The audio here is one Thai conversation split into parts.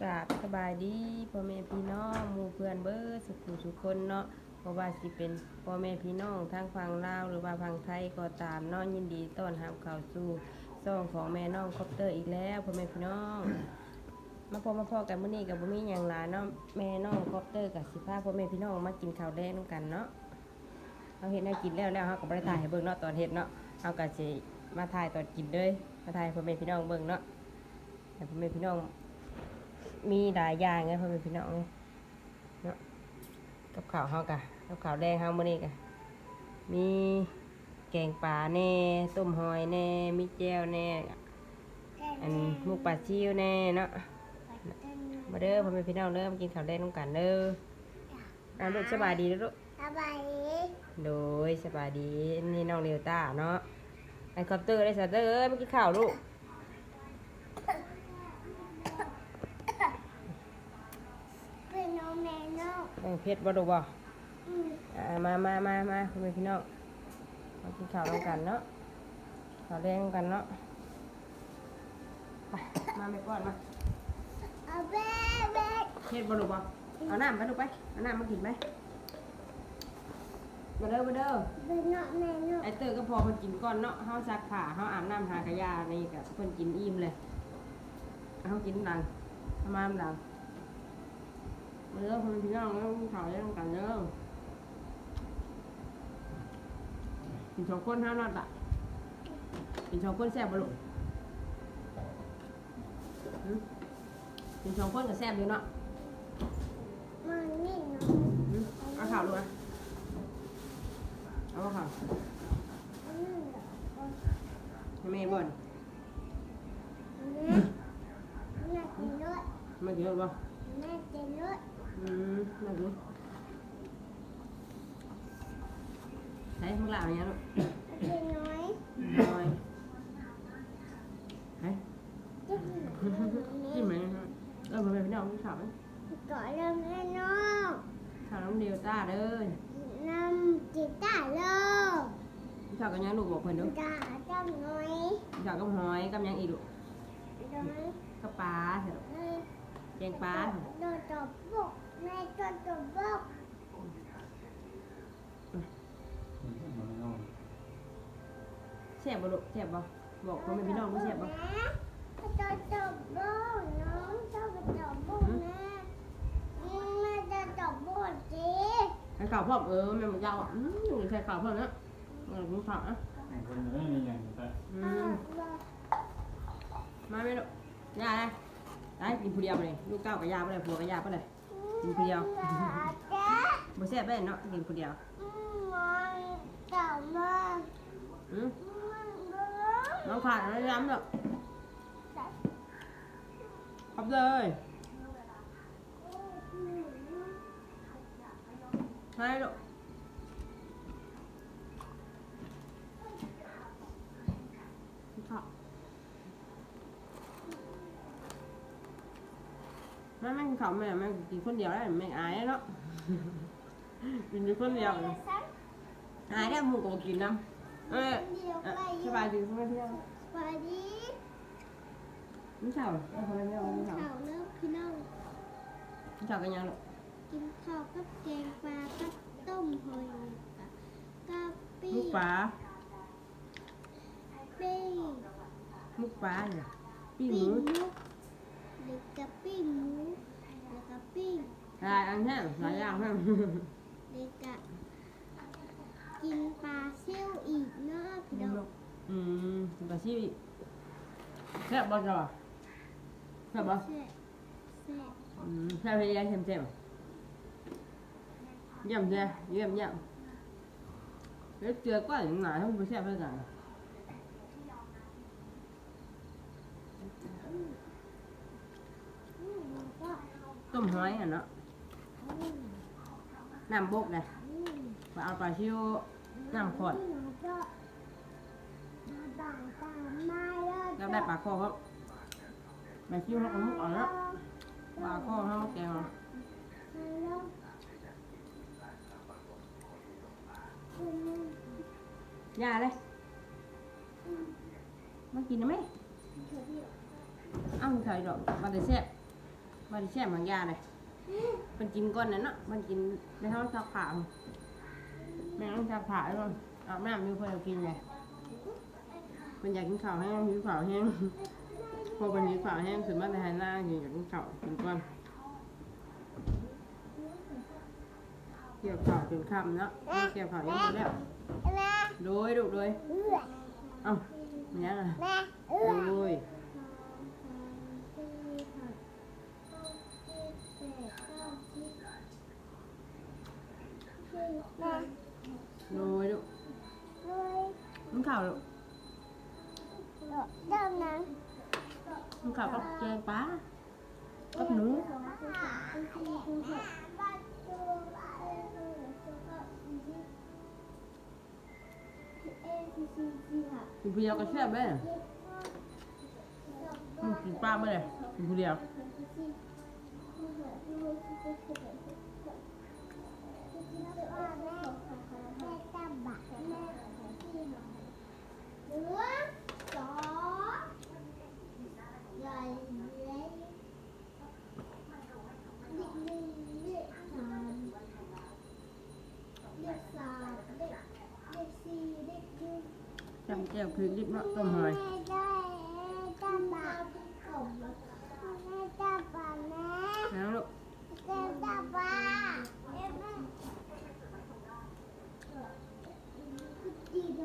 กราบสบายดีพ่อแม่พี่น้องหมู่เพื่อนเบิร์สุขุสุคนเนาะเพราะว่าสิเป็นพ่อแม่พี่น้องทางฝั่งลาวหรือว่าฝั่งไทยก็ตามเน้องยินดีต้อนรับเข้าสู่ซองของแม่น้องคอปเตอร์อีกแล้วพ่อแม่พี่น้อง มาพบมาพอกันมื้อนี้กับบุมีหยังหลายเนาะแม่น้องคอปเตอร์กับสิพาพ่อแม่พี่น้องมากินข้าวแดงนำกันเนาะเอาเฮ็ดแนวกินแล้วแล้วเฮาก็บ่ได้ถ่ายให้เบิ่งเนาะตอนเฮ็ดเนาะเฮาก็สิมาถ่ายตอนกินเลยมาถ่ายพ่อแม่พี่น้องเบิ่งเนาะให้พ่อแม่พี่น้อง มีหลายอย่างไงพ่อแม่พี่น้องเนาะกับข้าวเฮากะกับข้าวแดงเฮามื้อนี้กะมีแกงปลาแน่ต้มหอยแน่มีแจ่วแน่อันหมูปลาชิวแน่เนาะมาเด้อพ่อแม่พี่น้องเด้อมากินข้าวแดงนำกันเด้ออ่าลูกสบายดีเด้อลูกสบายดีโดยสบายดีนี่น้องเลียวต้าเนาะไอ้คอปเตอร์ได้สะเด้อเอ้ยมากินข้าวลูก เป็นน้องแมนน้อง เออเพชรบ่ดูบ่อืมอ่ามามามามาคุณแม่พี่น้องมากินข้าวร่วมกันเนาะข้าวแดงกันเนาะไปมาไม่ก่อนมาเอาแบ๊ะแบ๊ะเฮ็ดบ่ลูกบ่เอาน้ำไปลูกไปเอาน้ำมากินไหมมาเด้อมาเด้อเป็นน้องแมนน้องไอเตอร์ก็พอเพิ่นกินก่อนเนาะเฮาซักผ้าเฮาอาบน้ำหากะยานี่ก็เพิ่นกินอิ่มเลยเฮากินหลังเอามาหลัง มาเด้อคุณแม่พี่น้องเด้อกินข้าวร่วมกันเด้อกินสองคนเฮาเนาะล่ะกินสองคนแซ่บบ่ลูกหืมกินสองคนกับแซ่บอยู่เนาะมันนี่น้องหืมเอาข่าวลูกนะเอาข่าวอันนี้เหรอให้แม่บ่นอันนี้แม่กินรถมากินรถบ่แม่กินรถ อืมมากินใช้พวกเราเนี่ยลูกกินน้อยน้อยให้จะกินกินไหมครับเออมาเป็นพี่น้องกินข้าวไหมก่อนเริ่มแม่น้องข้าวน้ำเดียวต้าเด้อน้ำจิตตาโลกินข้าวกับหยังลูกบอกเพิ่นเด้อตาจ้ำน้อยกินข้าวกับหอยกับหยังอีกลูกน้อยกับปลาเถอะน้อยแกงปลาเถอะโดนตบบุกแม่โดนตบบุก แซ่บบ่ลูกแซ่บบ่บอกพ่อแม่พี่น้องว่าแซ่บบ่แม่โดนตบบุกน้องชอบไปตบบุกแม่แม่จะตบบุกจีใส่ข้าวพร้อมเออแม่บอกยาวอะอืมใส่ข้าวพร้อมนะเออกินข้าวอะคนเอ้ยมีอย่างแต่อืมมาไหมลูกยาเลยได้กินผู้เดียวไปเลยลูกเก้ากับยาไปเลยผัวกับยาไปเลย กินคนเดียวบ่แซ่บไปเนาะกินคนเดียวอืมน้องขาดอะไรย้ำหรอกขับเลยให้ลูกกิ แม่แม่กินข้าวแม่แม่กินคนเดียวได้แม่อายเนาะกินอยู่คนเดียวเลยอายได้หมูก็บ่กินน้ำเออเดี๋ยวเอ่อไปสบายดีใช่ไหมพี่น้องสวัสดีนี่เฉาเหรอเอาคนละพี่น้องนี่เฉาข่าวเลิกพี่น้องนี่เฉากันยังลูกกินข้าวกับแกงปลากับต้มหอยกับกะปิลูกปลาปิ้งลูกปลาเนี่ยปิ้งหปิ้งมูมุกหรือกับปิ้งหมูแล้วก็ ปิ้งหลายอันแท้หลายอย่างแท้เด็กกะกินปลาเซี่ยวอีกเนาะพี่น้องอืมปลาชิวอีกแซ่บบ่จ้ะแซ่บบ่แซ่บแซ่บอืมแซ่บให้ยายเค็มๆเยี่ยมจ้ะเยี่ยมเยี่ยมเดี๋ยวเจอก้อนหนาทั้งบ่แซ่บเท่ากัน อืมแล้วก็ ต้ม หอยอะเนาะน้ำบกเลยไปเอาปลาชิวน้ำขอดแล้วก็มาได้ปลาคอเขาปลาชิวเขาก็มุกเอาแล้วปลาคอเขาแกงอาแล้วอืมยาเลยมากินนะไหมเดี๋ยวพี่เอ้าใส่ดอกมาแต่แซ่บ มันแช่บางอยางเลยมันกินก้อนนั้นเนาะมันกินในห้องซักผ้าในห้องซักผ้าแล้วก็อาบน้ำมีคนเอากินไงมันอยากกินข้าวแห้งหิวข้าวแห้งพอมันหิวข้าวแห้งถึงมาแต่หายหน้าอยู่อยากกินข้าวกินก้อนเกี่ยวข้าวจนค่ำเนาะเกี่ยวข้าวยังไม่แล้วแม่โดยดูโดยเอื้อเอ้ามันยังอะแม่เอื้อโดย แม่โดยดูด้วยมันข้าวลูกเดิมนั้นมันข้าวกับแกงปลากับหนู กินผู้เดียวก็แซ่บเลยอืมกินปลาไม่เลยกินผู้เดียวลือสองใหญ่เล็กเด็กหนึ่งเด็กสามเด็กสามเด็กเด็กสี่เด็กหนึ่ง จำแก้วพริกลิบเนาะต้มหอยแม่ได้จับปลาผมแม่จับปลาแม่แล้วลูกแม่จับปลาแม่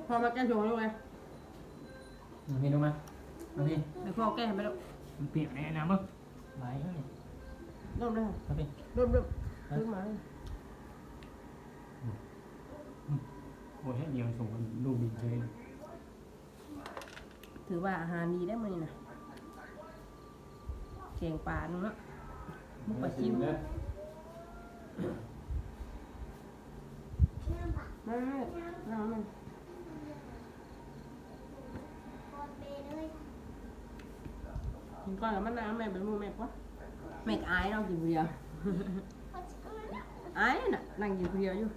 พอมาแก้ชงลูกเลยมาพี่ดูมามาพี่เดี๋ยวพ่อแก้ให้ไหมลูกมันเปียกในน้ำมั้งไหลแล้วนี่ร่มด้วยมาพี่ร่มร่มซื้อมาโอ้ยเดียวส่งลูกบินเลย ถือว่าอาหารดีได้มั้ยนะแกงปลาเนาะมุกปลาชิวมาน้ำมันกินก้อนกับมะนาวแม่เป็นมือแม่ปะแม่อายเรากินผู้เดียวอายน่ะนั่งกินผู้เดียวอยู่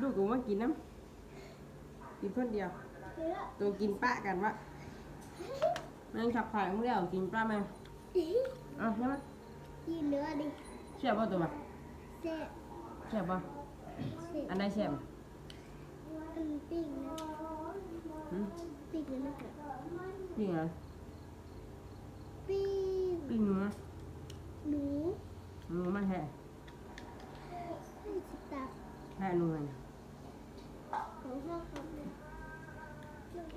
ลูกกูว่ากินน้ำกินคนเดียวตัวกินปะกันวะ นั่งขับถ่ายมึงเดียวกินปลาแม่เอะใช่ไหมกินเนื้อดิเชื่อป่ะตัวมันเจ็บเชื่อป่ะเจ็บอันใดเชื่ออันปิ้งนะหืมปิ้งนะนะคะปิ้งอะไรปิ้งปิ้งหนูนะหนูหนูมันแห่ให้สตาร์แห่หนูไงของพ่อเขาเนี่ย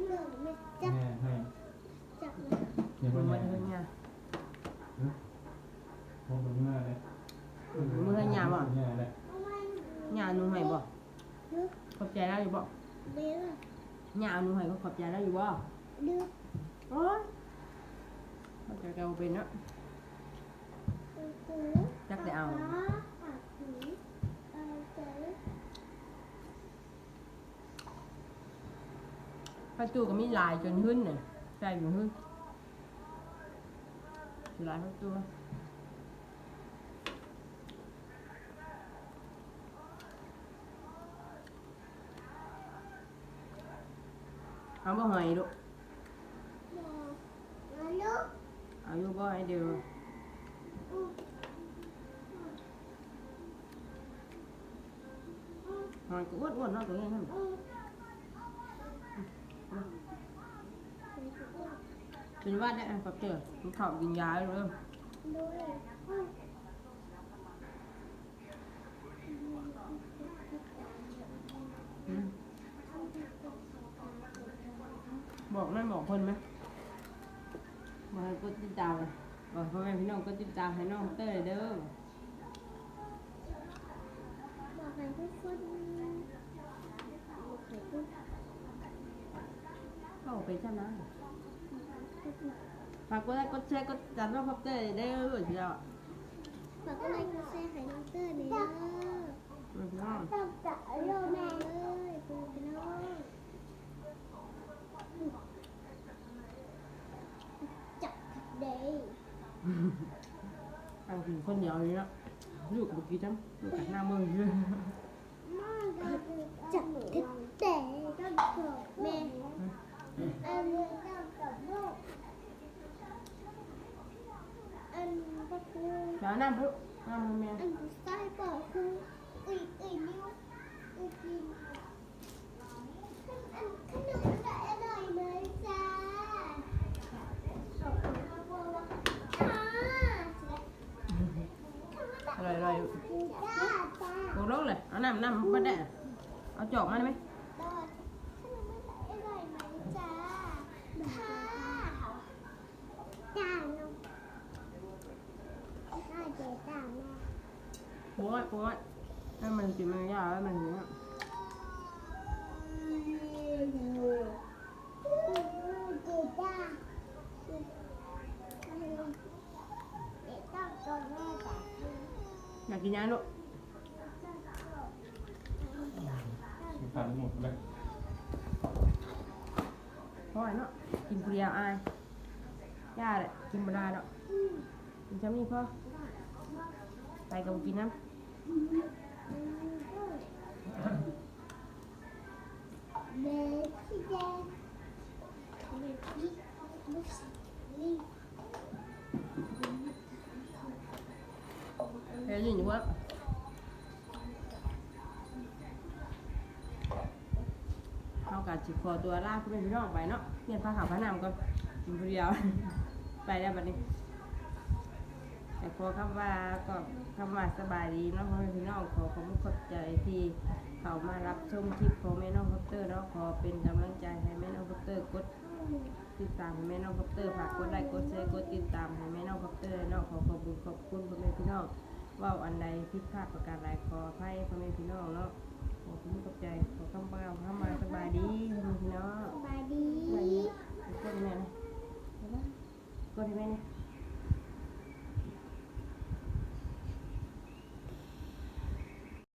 เรื่องไม่จับแม่ให้จับนะ เดี๋ยวหนูมันมันให้เฮียโอ้มันง่ายเลยมือให้หยาบ่ง่ายเลยหยาหนูให้บ่เนื้อขอบใจแล้วอยู่บ่เนื้อหยาหนูให้ก็ขอบใจแล้วอยู่บ่เนื้อโอ้ยขอบใจเก่าเป็นเนาะหูจักได้เอาปากหูเอาใจพระจูก็มีลายจนหึ้นน่ะใจอยู่หึ้นลายพระจูเอาบ่หอ ยลูกมาลูกเอาอยู่บ่ให้เดียวหอย ก็อ้วนๆเนาะตัวนี้นั่นเป็นว่าได้อันกับเจอมันเข้ากินยาเลยด้วยอืมบอกนั่บอกคนไหมบอกให้กดติดตามบอกพ่อแม่พี่น้องกดติดตามให้น้องเต้ยเด้อบอกให้ทุกคนบอกให้ทุกเข้าไปชนะ ฝากกดไลค์กดแชร์กดติดตามน้องพ่อเต้ยเด้อเจ้าฝากกดไลค์กดแชร์ให้น้องเตอร์เลยเด้อพี่น้องจับจับโยแม่เลยคุณพี่น้องจับเดย์ทางกินคนเดียวเลยเนาะลูกกับกี้จ้ำลูกกับหน้าเมืองอยู่จับเด็กแต่ก็เกิดแม่ อันนี้จับกับลูกอันก็คือจ้าเอาน้ำพุน้ำแม่อันผู้ช โอ้ยโอ้ยให้มันกินมันยากแล้วมันอย่างเงี้ยเจ๊จ้าเจ๊ต้องโดนแม่จ้าอยากกินยังลูกสุพรรณหมดเลยเพราะว่าเนาะกินคนเดียวอายย่าเลยกินบได้เนาะกินจำนี่พ่อไปกับกินน้ำ เบบี้แดงเบบี้ลูกสาวนี่เฮ้ยยินอยู่ว่าเอาการจิค อตัวลากขึ้นไปพี่น้องไปเนาะเปลี่ยนผ้าขาวผ้าหนามก่อนกินคนเดียวไปแล้วบัดนี้แต่ขอคำว่าก็คำว่าสบายดีเนาะพ่อแม่พี่น้องขอขอบคุณขอบใจที่เขามารับชมคลิปของแม่น้องคอปเตอร์เนาะขอเป็นกำลังใจให้แม่น้องคอปเตอร์กดติดตามให้แม่น้องคอปเตอร์ฝากกดไลค์กดแชร์กดติดตามให้แม่น้องคอปเตอร์เนาะขอขอบคุณขอบคุณพ่อแม่พี่น้องเว่าอันใดผิดพลาดประการใดขออภัยพ่อแม่พี่น้องเนาะขอบคุณขอบใจขอคำว่าคำว่าสบายดีพ่อแม่พี่น้องสบายดีสบายดีกดให้แม่นะกดให้แม่นะ